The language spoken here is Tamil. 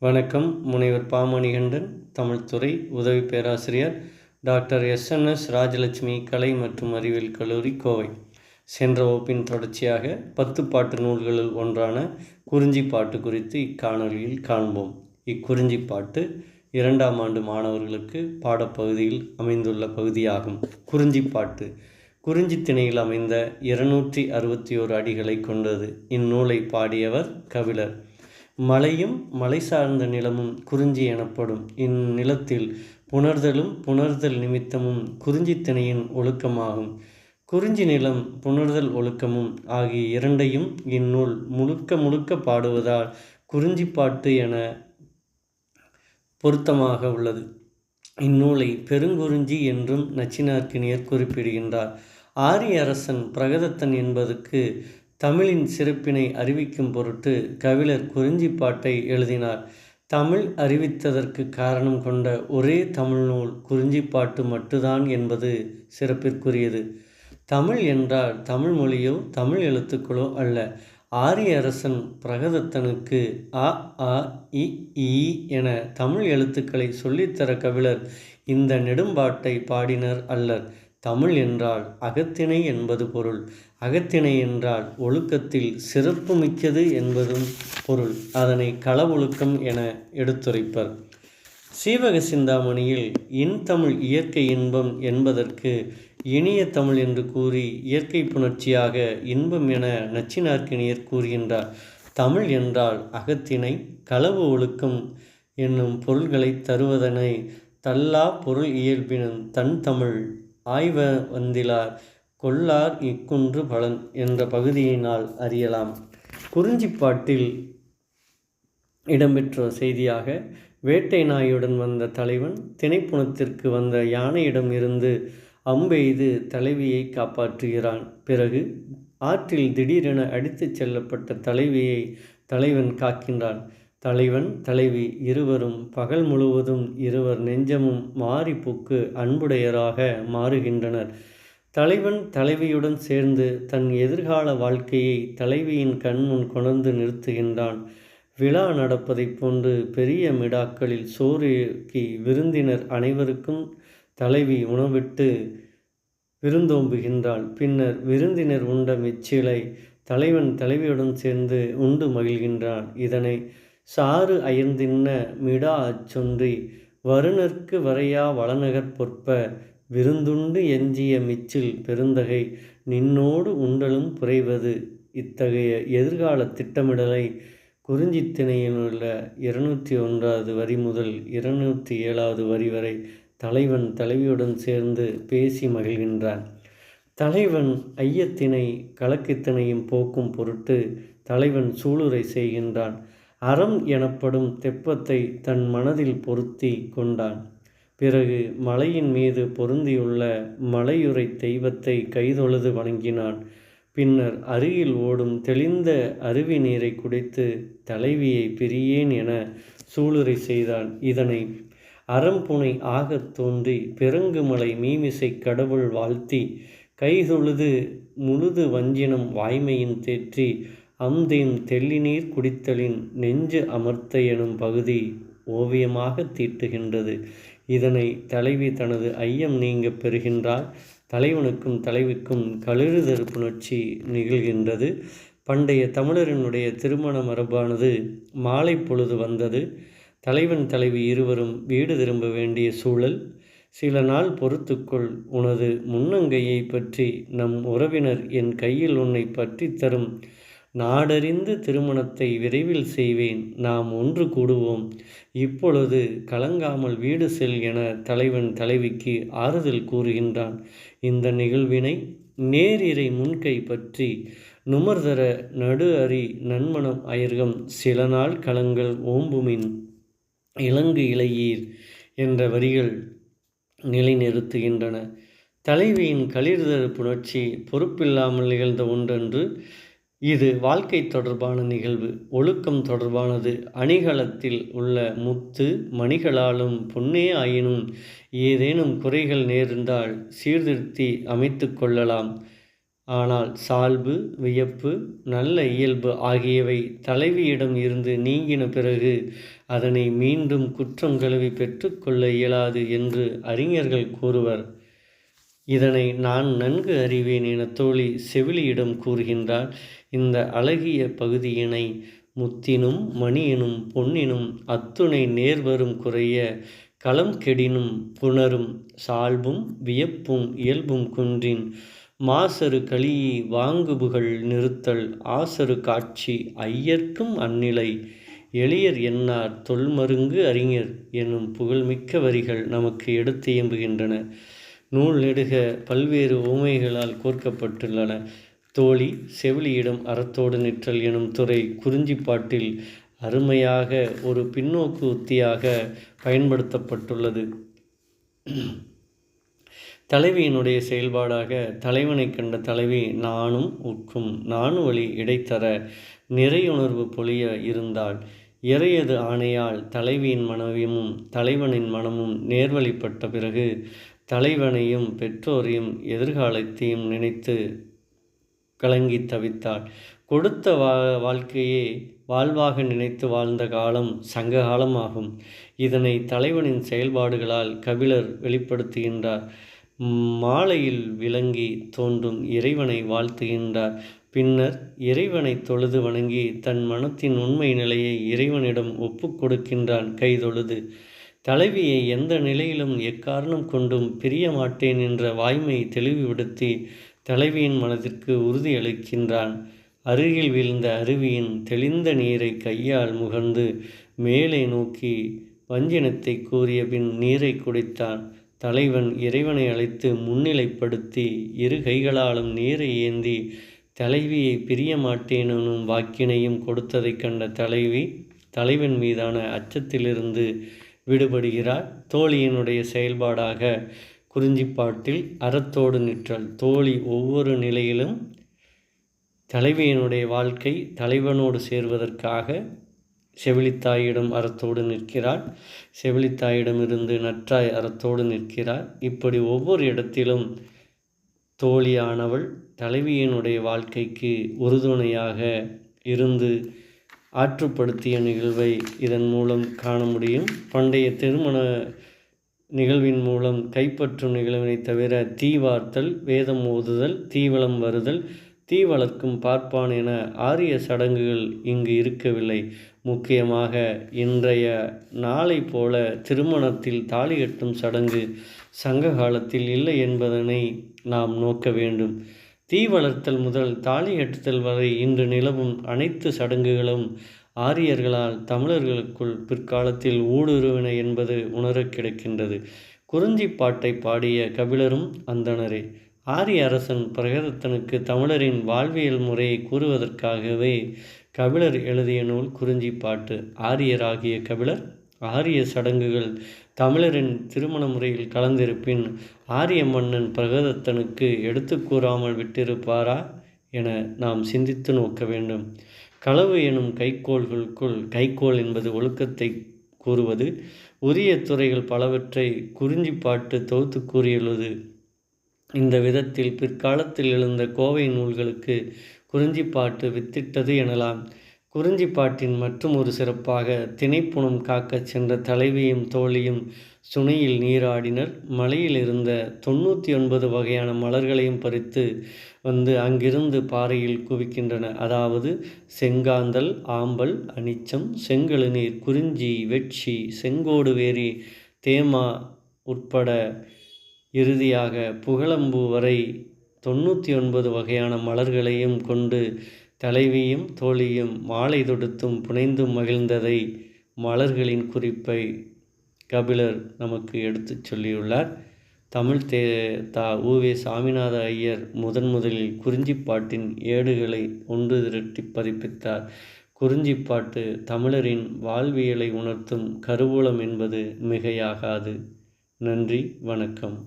வணக்கம். முனைவர் பாமணிகண்டன் தமிழ்துறை உதவி பேராசிரியர் டாக்டர் எஸ்என்எஸ் ராஜலட்சுமி கலை மற்றும் அறிவியல் கல்லூரி கோவை. சென்ற வகுப்பின் தொடர்ச்சியாக பத்து பாட்டு நூல்களில் ஒன்றான குறிஞ்சி பாட்டு குறித்து இக்காணொலியில் காண்போம். இக்குறிஞ்சி பாட்டு இரண்டாம் ஆண்டு மாணவர்களுக்கு பாடப்பகுதியில் அமைந்துள்ள பகுதியாகும். குறிஞ்சி பாட்டு குறிஞ்சி திணையில் அமைந்த இருநூற்றி அறுபத்தி ஓரு அடிகளை கொண்டது. இந்நூலை பாடியவர் கபிலர் மலையும் மலை சார்ந்த நிலமும் குறிஞ்சி எனப்படும். இந்நிலத்தில் புணர்தலும் புணர்தல் நிமித்தமும் குறிஞ்சி திணையின் ஒழுக்கமாகும். குறிஞ்சி நிலம் புணர்தல் ஒழுக்கமும் ஆகிய இரண்டையும் இந்நூல் முழுக்க முழுக்க பாடுவதால் குறிஞ்சி பாட்டு என பொருத்தமாக உள்ளது. இந்நூலை பெருங்குறிஞ்சி என்றும் நச்சினார்க்கினியர் குறிப்பிடுகின்றார். ஆரிய அரசன் பிரகதத்தன் என்பதற்கு தமிழின் சிறப்பினை அறிவிக்கும் பொருட்டு கவிழர் குறிஞ்சி பாட்டை எழுதினார். தமிழ் அறிவித்ததற்கு காரணம் கொண்ட ஒரே தமிழ் நூல் குறிஞ்சிப்பாட்டு மட்டுதான் என்பது சிறப்பிற்குரியது. தமிழ் என்றால் தமிழ் மொழியோ தமிழ் எழுத்துக்களோ அல்ல. ஆரிய அரசன் பிரகதத்தனுக்கு அ ஆ இ ஈ என தமிழ் எழுத்துக்களை சொல்லித்தர கவிழர் இந்த நெடும்பாட்டை பாடினர் அல்லர். தமிழ் என்றால் அகத்திணை என்பது பொருள். அகத்திணை என்றால் ஒழுக்கத்தில் சிறப்பு மிக்கது என்பதும் பொருள். அதனை களவொழுக்கம் என எடுத்துரைப்பர். சீவக சிந்தாமணியில் இன்தமிழ் இயற்கை இன்பம் என்பதற்கு இனிய தமிழ் என்று கூறி இயற்கை புணர்ச்சியாக இன்பம் என நச்சினார்க்கினியர் கூறுகின்றார். தமிழ் என்றால் அகத்திணை களவு ஒழுக்கம் என்னும் பொருள்களை தருவதனை தல்லா பொருள் இயல்பினும் தன் தமிழ் ஆய்வ வந்திலார் கொல்லார் இக்குன்று பலன் என்ற பகுதியினால் அறியலாம். குறிஞ்சிப்பாட்டில் இடம்பெற்ற செய்தியாக வேட்டை நாயுடன் வந்த தலைவன் திணைப்புணத்திற்கு வந்த யானையிடம் இருந்து அம்பெய்து தலைவியை காப்பாற்றுகிறான். பிறகு ஆற்றில் திடீரென அடித்துச் செல்லப்பட்ட தலைவியை தலைவன் காக்கின்றான். தலைவன் தலைவி இருவரும் பகல் முழுவதும் இருவர் நெஞ்சமும் மாறிப்புக்கு அன்புடையராக மாறுகின்றனர். தலைவன் தலைவியுடன் சேர்ந்து தன் எதிர்கால வாழ்க்கையை தலைவியின் கண்முன் கொணர்ந்து நிறுத்துகின்றான். விழா நடப்பதைப் போன்று பெரிய மிடாக்களில் சோறுக்கி விருந்தினர் அனைவருக்கும் தலைவி உணவிட்டு விருந்தோம்புகின்றாள். பின்னர் விருந்தினர் உண்ட மிச்சிலை தலைவன் தலைவியுடன் சேர்ந்து உண்டு மகிழ்கின்றான். இதனை சாறு அயர்ந்தின்ன மிடா அச்சொன்றி வருணர்க்கு வரையா வளநகர் பொற்ப விருந்துண்டு எஞ்சிய மிச்சில் பெருந்தகை நின்னோடு உண்டலும் புரைவது இத்தகைய எதிர்கால திட்டமிடலை குறிஞ்சித்திணையில் இருநூற்றி ஒன்றாவது வரி முதல் இருநூற்றி ஏழாவது வரி வரை தலைவன் தலைவியுடன் சேர்ந்து பேசி மகிழ்கின்றான். தலைவன் ஐயத்தினை கலக்கத்தினையும் போக்கும் பொருட்டு தலைவன் சூளுரை செய்கின்றான். அறம் எனப்படும் தெப்பத்தை தன் மனதில் பொருத்தி கொண்டான். பிறகு மலையின் மீது பொருந்தியுள்ள மலையுறை தெய்வத்தை கைதொழுது வணங்கினான். பின்னர் அருகில் ஓடும் தெளிந்த அருவி நீரை குடித்து தலைவியை பிரியேன் என சூளுரை செய்தான். இதனை அறம்புனை ஆகத் தோன்றி பெருங்குமலை மீமிசை கடவுள் வாழ்த்தி கைதொழுது முழுது வஞ்சினம் வாய்மையின் தேற்றி அம்தேன் தெள்ளிநீர் குடித்தலின் நெஞ்சு அமர்த்த எனும் பகுதி ஓவியமாக தீட்டுகின்றது. இதனை தலைவி தனது ஐயம் நீங்க பெறுகின்றார் தலைவனுக்கும் தலைவிக்கும் களிறுதல் புணர்ச்சி நிகழ்கின்றது. பண்டைய தமிழரினுடைய திருமண மரபானது மாலை பொழுது வந்தது. தலைவன் தலைவி இருவரும் வீடு திரும்ப வேண்டிய சூழல். சில நாள் பொறுத்துக்கொள் உனது முன்னங்கையை பற்றி நம் உறவினர் என் கையில் உன்னை பற்றி தரும் நாடறிந்து திருமணத்தை விரைவில் செய்வேன் நாம் ஒன்று கூடுவோம். இப்பொழுது கலங்காமல் வீடு செல் என தலைவன் தலைவிக்கு ஆறுதல் கூறுகின்றான். இந்த நிகழ்வினை நேரிரை முன்கை பற்றி நுமர்தர நடு அறி நன்மணம் அயர்கம் சில நாள் களங்கள் ஓம்புமின் இலங்கு இளையீர் என்ற வரிகள் நிலைநிறுத்துகின்றன. தலைவியின் களிர்தரு புணர்ச்சி பொறுப்பில்லாமல் நிகழ்ந்த ஒன்றென்று இது வாழ்க்கை தொடர்பான நிகழ்வு ஒழுக்கம் தொடர்பானது. அணிகலத்தில் உள்ள முத்து மணிகளாலும் பொன்னே ஆயினும் ஏதேனும் குறைகள் நேர்ந்தால் சீர்திருத்தி அமைத்து கொள்ளலாம். ஆனால் சால்பு வியப்பு நல்ல இயல்பு ஆகியவை தலைவியிடம் இருந்து நீங்கின பிறகு அதனை மீண்டும் குற்றம் கழுவி பெற்றுக்கொள்ள இயலாது என்று அறிஞர்கள் கூறுவர். இதனை நான் நன்கு அறிவேன் என தோழி செவிலியிடம் கூறுகின்றார் இந்த அழகிய பகுதியினை முத்தினும் மணியினும் பொன்னினும் அத்துணை நேர்வரும் குறைய களம் கெடினும் புணரும் சால்பும் வியப்பும் இயல்பும் குன்றின் மாசரு களியை வாங்குபுகள் நிறுத்தல் ஆசரு காட்சி ஐயர்க்கும் அந்நிலை எளியர் என்னார் தொல்மருங்கு அறிஞர் எனும் புகழ்மிக்க வரிகள் நமக்கு எடுத்து இயம்புகின்றன. நூல் நெடுக பல்வேறு உமைகளால் கோர்க்கப்பட்டுள்ளன. தோழி செவிலியிடம் அறத்தோடு நிற்றல் எனும் துறை குறிஞ்சிப்பாட்டில் அருமையாக ஒரு பின்னோக்கு உத்தியாக பயன்படுத்தப்பட்டுள்ளது. தலைவியினுடைய செயல்பாடாக தலைவனை கண்ட தலைவி நானும் உட்கும் நானு வழி இடைத்தர நிறையுணர்வு பொழிய இருந்தால் இறையது ஆணையால் தலைவியின் மனவியமும் தலைவனின் மனமும் நேர்வழிப்பட்ட பிறகு தலைவனையும் பெற்றோரையும் எதிர்காலத்தையும் நினைத்து கலங்கி தவித்தாள். கொடுத்த வா வாழ்க்கையே வாழ்வாக நினைத்து வாழ்ந்த காலம் சங்க காலமாகும் இதனை தலைவனின் செயல்பாடுகளால் கபிலர் வெளிப்படுத்துகின்றார். மாலையில் விளங்கி தோன்றும் இறைவனை வாழ்த்துகின்றார். பின்னர் இறைவனை தொழுது வணங்கி தன் மனத்தின் உண்மை நிலையை இறைவனிடம் ஒப்புக் கொடுக்கின்றான் கைதொழுது. தலைவியை எந்த நிலையிலும் எக்காரணம் கொண்டும் பிரிய மாட்டேன் என்ற வாய்மையை தெளிவுபடுத்தி தலைவியின் மனதிற்கு உறுதியளிக்கின்றான் அருகில் விழுந்த அருவியின் தெளிந்த நீரை கையால் முகர்ந்து மேலே நோக்கி வஞ்சினத்தை கூறிய பின் நீரை குடித்தான். தலைவன் இறைவனை அழைத்து முன்னிலைப்படுத்தி இரு கைகளாலும் நீரை ஏந்தி தலைவியை பிரிய மாட்டேனும் வாக்கினையும் கொடுத்ததைக் கண்ட தலைவி தலைவன் மீதான அச்சத்திலிருந்து விடுபடுகிறார் தோழியினுடைய செயல்பாடாக குறிஞ்சிப்பாட்டில் அறத்தோடு நிற்றல். தோழி ஒவ்வொரு நிலையிலும் தலைவியினுடைய வாழ்க்கை தலைவனோடு சேர்வதற்காக செவிலித்தாயிடம் அறத்தோடு நிற்கிறாள். செவிலித்தாயிடமிருந்து நற்றாய் அறத்தோடு நிற்கிறார் இப்படி ஒவ்வொரு இடத்திலும் தோழியானவள் தலைவியினுடைய வாழ்க்கைக்கு உறுதுணையாக இருந்து ஆற்றுப்படுத்திய நிகழ்வை இதன் மூலம் காண முடியும். பண்டைய திருமண நிகழ்வின் மூலம் கைப்பற்றும் நிகழ்வினை தவிர தீ வார்த்தல் வேதம் ஓதுதல் தீவளம் வருதல் தீ வளர்க்கும் பார்ப்பான் என ஆரிய சடங்குகள் இங்கு இருக்கவில்லை. முக்கியமாக இன்றைய நாளை போல திருமணத்தில் தாலி கட்டும் சடங்கு சங்க காலத்தில் இல்லை என்பதனை நாம் நோக்க வேண்டும். தீ வளர்த்தல் முதல் தாலி கட்டுதல் வரை இன்று நிலவும் அனைத்து சடங்குகளும் ஆரியர்களால் தமிழர்களுக்குள் பிற்காலத்தில் ஊடுருவின என்பது உணர கிடக்கின்றது. குறிஞ்சிப்பாட்டை பாடிய கபிலரும் அந்தனரே ஆரிய அரசன் பிரகதத்தனுக்கு தமிழரின் வாழ்வியல் முறையை கூறுவதற்காகவே கபிலர் எழுதிய நூல் குறிஞ்சிப்பாட்டு ஆரியராகிய கபிலர் ஆரிய சடங்குகள் தமிழரின் திருமண முறையில் கலந்திருப்பின் ஆரிய மன்னன் பிரகதத்தனுக்கு எடுத்து கூறாமல் விட்டிருப்பாரா என நாம் சிந்தித்து நோக்க வேண்டும். களவு எனும் கைக்கோள்களுக்குள் கைக்கோள் என்பது ஒழுக்கத்தை கூறுவது உரிய துறைகள் பலவற்றை குறிஞ்சிப்பாட்டு தொகுத்து கூறியுள்ளது. இந்த விதத்தில் பிற்காலத்தில் எழுந்த கோவை நூல்களுக்கு குறிஞ்சி பாட்டு வித்திட்டது எனலாம். குறிஞ்சிப்பாட்டின் மற்றும் ஒரு சிறப்பாக திணைப்புணம் காக்கச் சென்ற தலைவியும் தோழியும் சுனையில் நீராடினர். மலையில் இருந்த தொண்ணூற்றி ஒன்பது வகையான மலர்களையும் பறித்து வந்து அங்கிருந்து பாறையில் குவிக்கின்றன. அதாவது செங்காந்தல் ஆம்பல் அனிச்சம் செங்கழுநீர் குறிஞ்சி வெட்சி செங்கோடு வேரி தேமா உட்பட இறுதியாக புகழம்பு வரை தொண்ணூற்றி ஒன்பது வகையான மலர்களையும் கொண்டு தலைவியும் தோழியும் மாலை தொடுத்தும் புனைந்தும் மகிழ்ந்ததை மலர்களின் குறிப்பை கபிலர் நமக்கு எடுத்துச் சொல்லியுள்ளார். தமிழ் தே தா ஊவே சாமிநாத ஐயர் முதன் முதலில் குறிஞ்சிப்பாட்டின் ஏடுகளை ஒன்று திரட்டி பதிப்பித்தார். குறிஞ்சிப்பாட்டு தமிழரின் வாழ்வியலை உணர்த்தும் கருவூலம் என்பது மிகையாகாது. நன்றி வணக்கம்.